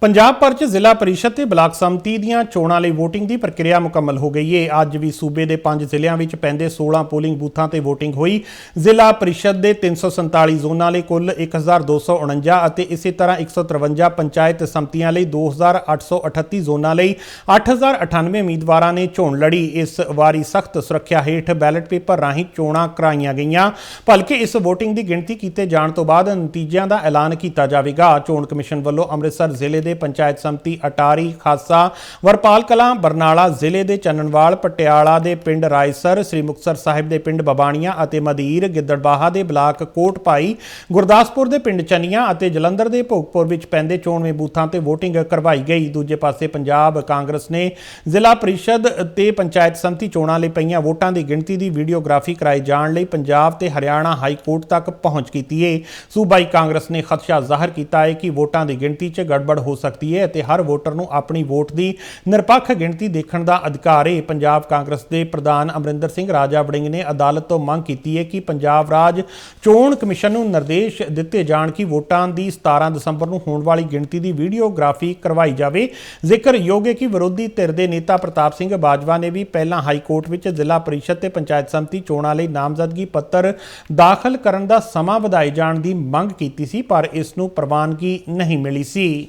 ਪੰਜਾਬ ਭਰ 'ਚ ਜ਼ਿਲ੍ਹਾ ਪਰਿਸ਼ਦ ਤੇ ਬਲਾਕ ਸੰਮਤੀ ਦੀਆਂ ਚੋਣਾਂ ਲਈ VOTING ਦੀ ਪ੍ਰਕਿਰਿਆ ਮੁਕੰਮਲ ਹੋ ਗਈ ਏ। ਅੱਜ ਵੀ ਸੂਬੇ ਦੇ 5 ਜ਼ਿਲ੍ਹਿਆਂ ਵਿੱਚ ਪੈਂਦੇ 16 ਪੋਲਿੰਗ ਬੂਥਾਂ ਤੇ VOTING ਹੋਈ। ਜ਼ਿਲ੍ਹਾ ਪਰਿਸ਼ਦ ਦੇ 347 ਜ਼ੋਨਾਂ ਲਈ ਕੁੱਲ 1249 ਅਤੇ ਇਸੇ ਤਰ੍ਹਾਂ 153 ਪੰਚਾਇਤ ਸੰਮਤੀਆਂ ਲਈ 2838 ਜ਼ੋਨਾਂ ਲਈ 8098 ਉਮੀਦਵਾਰਾਂ ਨੇ ਚੋਣ ਲੜੀ। ਇਸ ਵਾਰੀ ਸਖਤ ਸੁਰੱਖਿਆ ਹੇਠ ਬੈਲਟ ਪੇਪਰ ਰਾਹੀਂ ਚੋਣਾਂ ਕਰਾਈਆਂ ਗਈਆਂ। ਭਲਕੇ ਇਸ VOTING ਦੀ ਗਿਣਤੀ ਕੀਤੇ ਜਾਣ ਤੋਂ ਬਾਅਦ ਨਤੀਜਿਆਂ ਦਾ ਐਲਾਨ ਕੀਤਾ ਜਾਵੇਗਾ। ਚੋਣ ਕਮਿਸ਼ਨ ਵੱਲੋਂ ਅੰਮ੍ਰਿਤਸਰ ਜ਼ਿਲ੍ਹੇ ਦੇ ਪੰਚਾਇਤ ਸੰਮਤੀ ਅਟਾਰੀ ਖਾਸਾ, ਵਰਪਾਲ ਕਲਾਂ, ਬਰਨਾਲਾ ਜ਼ਿਲ੍ਹੇ ਦੇ ਚੰਨਣਵਾਲ, ਪਟਿਆਲਾ ਦੇ ਪਿੰਡ ਰਾਇਸਰ ਸ੍ਰੀ ਮੁਕਤਸਰ ਸਾਹਿਬ ਦੇ ਪਿੰਡ ਬਬਾਣੀਆਂ ਅਤੇ ਮਦੀਰ ਗਿੱਦੜਬਾਹਾ ਦੇ ਬਲਾਕ ਕੋਟ ਭਾਈ ਗੁਰਦਾਸਪੁਰ ਦੇ ਪਿੰਡ ਚੰਨੀਆਂ ਅਤੇ ਜਲੰਧਰ ਦੇ ਭੋਗਪੁਰ ਵਿੱਚ ਪੈਂਦੇ ਚੋਣਵੇਂ ਬੂਥਾਂ ਤੇ VOTING ਕਰਵਾਈ ਗਈ। ਦੂਜੇ ਪਾਸੇ ਪੰਜਾਬ ਕਾਂਗਰਸ ਨੇ ਜ਼ਿਲ੍ਹਾ ਪਰਿਸ਼ਦ ਤੇ ਪੰਚਾਇਤ ਸੰਮਤੀ ਚੋਣਾਂ ਲਈ ਪਈਆਂ ਵੋਟਾਂ ਦੀ ਗਿਣਤੀ ਦੀ ਵੀਡੀਓਗ੍ਰਾਫੀ ਕਰਾਈ ਜਾਣ ਲਈ ਪੰਜਾਬ ਤੇ ਹਰਿਆਣਾ ਹਾਈ ਕੋਰਟ ਤੱਕ ਪਹੁੰਚ ਕੀਤੀ ਏ। ਸੂਬਾਈ ਕਾਂਗਰਸ ਨੇ ਖਦਸ਼ਾ ਜ਼ਾਹਰ ਕੀਤਾ ਹੈ ਕਿ ਵੋਟਾਂ ਦੀ ਗਿਣਤੀ 'ਚ ਗੜਬੜ ਹੋ ਸਕਦੀ ਹੈ ਅਤੇ ਹਰ ਵੋਟਰ ਨੂੰ ਆਪਣੀ ਵੋਟ ਦੀ ਨਿਰਪੱਖ ਗਿਣਤੀ ਦੇਖਣ ਦਾ ਅਧਿਕਾਰ ਹੈ। ਪੰਜਾਬ ਕਾਂਗਰਸ ਦੇ ਪ੍ਰਧਾਨ ਅਮਰਿੰਦਰ ਸਿੰਘ ਰਾਜਾ ਵੜਿੰਗ ਨੇ ਅਦਾਲਤ ਤੋਂ ਮੰਗ ਕੀਤੀ ਹੈ ਕਿ ਪੰਜਾਬ ਰਾਜ ਚੋਣ ਕਮਿਸ਼ਨ ਨੂੰ ਨਿਰਦੇਸ਼ ਦਿੱਤੇ ਜਾਣ ਕਿ ਵੋਟਾਂ ਦੀ 17 ਦਸੰਬਰ ਨੂੰ ਹੋਣ ਵਾਲੀ ਗਿਣਤੀ ਦੀ ਵੀਡੀਓਗ੍ਰਾਫੀ ਕਰਵਾਈ ਜਾਵੇ। ਜ਼ਿਕਰਯੋਗ ਹੈ ਕਿ ਵਿਰੋਧੀ ਧਿਰ ਦੇ ਨੇਤਾ ਪ੍ਰਤਾਪ ਸਿੰਘ ਬਾਜਵਾ ਨੇ ਵੀ ਪਹਿਲਾਂ ਹਾਈ ਕੋਰਟ ਵਿੱਚ ਜ਼ਿਲ੍ਹਾ ਪਰਿਸ਼ਦ ਤੇ ਪੰਚਾਇਤ ਸੰਮਤੀ ਚੋਣਾਂ ਲਈ ਨਾਮਜ਼ਦਗੀ ਪੱਤਰ ਦਾਖਲ ਕਰਨ ਦਾ ਸਮਾਂ ਵਧਾਏ ਜਾਣ ਦੀ ਮੰਗ ਕੀਤੀ ਸੀ, ਪਰ ਇਸ ਨੂੰ ਪ੍ਰਵਾਨਗੀ ਨਹੀਂ ਮਿਲੀ ਸੀ।